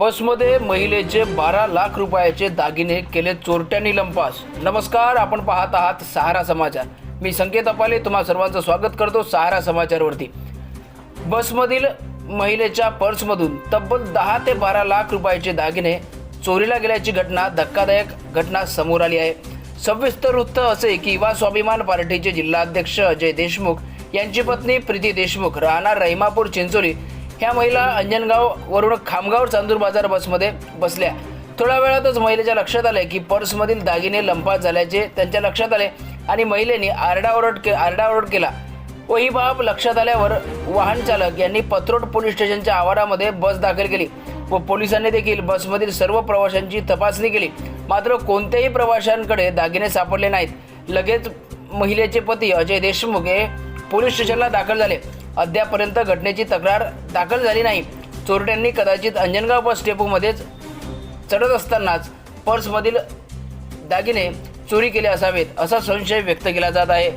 बसमध्ये महिलेचे बारा लाख रुपयाचे दागिने केले चोरट्यांनी लंपास नमस्कार आपण पाहत आहात सहारा समाचार. मी संकेत अपाले तुम्हा सर्वांचं स्वागत करतो सहारा समाचारवरती. बसमधील महिलेच्या पर्समधून तब्बल दहा ते बारा लाख रुपयाचे दागिने चोरीला गेल्याची घटना धक्कादायक घटना समोर आली आहे. सविस्तर वृत्त असे की युवा स्वाभिमान पार्टीचे जिल्हाध्यक्ष अजय देशमुख यांची पत्नी प्रीती देशमुख राहणार रहिमापूर चिंचोली ह्या महिला अंजनगाव वरून खामगाव चांदूर बाजार बसमध्ये बसल्या. थोड्या वेळातच महिलेच्या लक्षात आले की पर्समधील दागिने लंपात झाल्याचे त्यांच्या लक्षात आले आणि महिलेने आरडाओरड के आरडाओरड केला. व ही बाब लक्षात आल्यावर वाहन चालक यांनी पत्रोट पोलीस स्टेशनच्या आवारामध्ये बस दाखल केली व पोलिसांनी देखील बसमधील सर्व प्रवाशांची तपासणी केली. मात्र कोणत्याही प्रवाशांकडे दागिने सापडले नाहीत. लगेच महिलेचे पती अजय देशमुख हे पोलीस स्टेशनला दाखल झाले. अद्यापर्यंत घटनेची तक्रार दाखल झाली नाही. चोरट्यांनी कदाचित अंजनगाव बस डेपोमध्येच चढत असतानाच पर्समधील दागिने चोरी केले असावेत असा संशय व्यक्त केला जात आहे.